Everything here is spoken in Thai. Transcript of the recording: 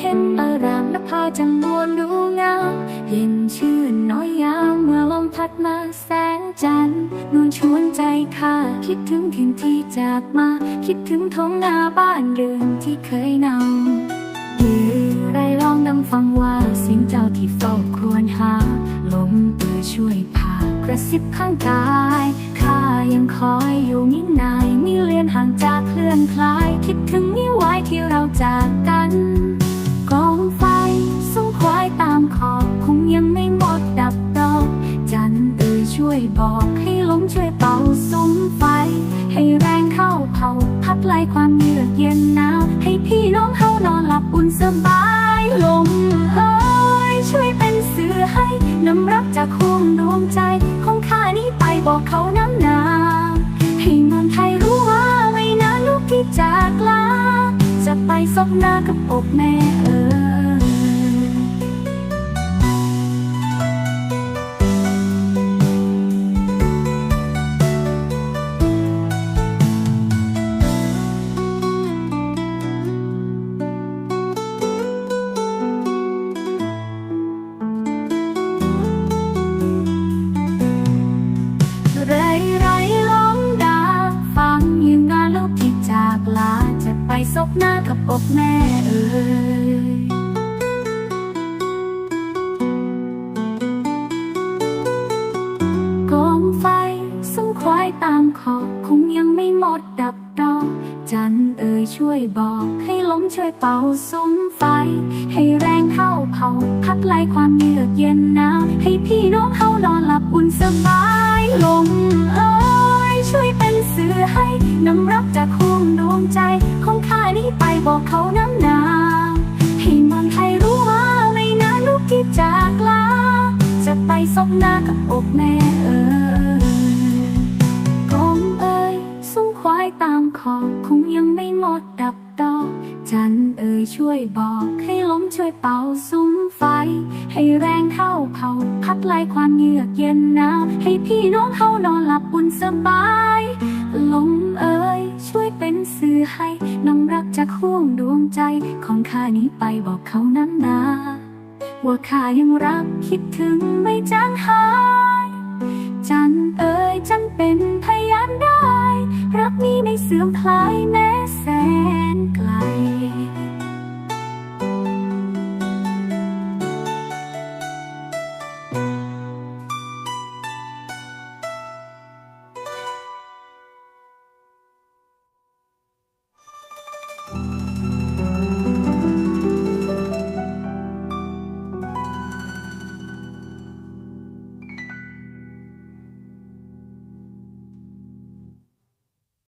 เห็นอารามและพาจังบวนดูงามเย็นชื่นน้อยยามเมื่อลมพัดมาแสงจันทร์นวลชวนใจข้าคิดถึงถิ่นที่จากมา คิดถึงท้องนาบ้านเดิมที่เคยนำหรือไรลองนำฟังว่าเสียงเจ้าที่เฝ้าควรหา ลมเอ่ยช่วยพากระซิบข้างกาย ยังคอยอยู่นิ่งนายมีเลียนห่างจากเคลื่อนคลาย คิดถึงนิวายที่เราจากกันกองไฟส่งควายตามขอบคงยังไม่หมดดับดอกจันทร์เอ่ยช่วยบอกให้ลมช่วยเป่าซุ้มไฟ ให้แรงเข้าเผาพัดไล่ความเยือกเย็นหนาวให้พี่น้องเขานอนหลับอุ่นสบาย บหน้ากับอกแม่เออ อกแม่เอ่ยกองไฟส่งควายตามขอบคงยังไม่หมดดับดอกจันเอ่ยช่วยบอก ให้ลมช่วยเป่าซุ้มไฟ ให้แรงเข้าเผา พัดไล่ความเยือกเย็นหนาวให้พี่น้องเขานอนหลับอุ่นสบายลมเอ้ยช่วยเป็นสื่อให้นำรับจาก ซบหน้ากับอกแม่เออกองเอ้ยส่งควายตามขอบคงยังไม่หมดดับดอก จันเอ่ยช่วยบอก ให้ลมช่วยเป่าซุ้มไฟ ให้แรงเข้าเผา พัดไล่ความเยือกเย็นหนาวให้พี่น้องเขานอนหลับอุ่นสบายลมเอ่ยช่วยเป็นสื่อให้นำรักจากห่วงดวงใจของข้านี้ไปบอกเขานั้นนา ว่าข้ายังรักคิดถึงไม่จางหาย จันเอ๋ยจันเป็นพยานได้ รักนี้ไม่เสื่อมคลายแม้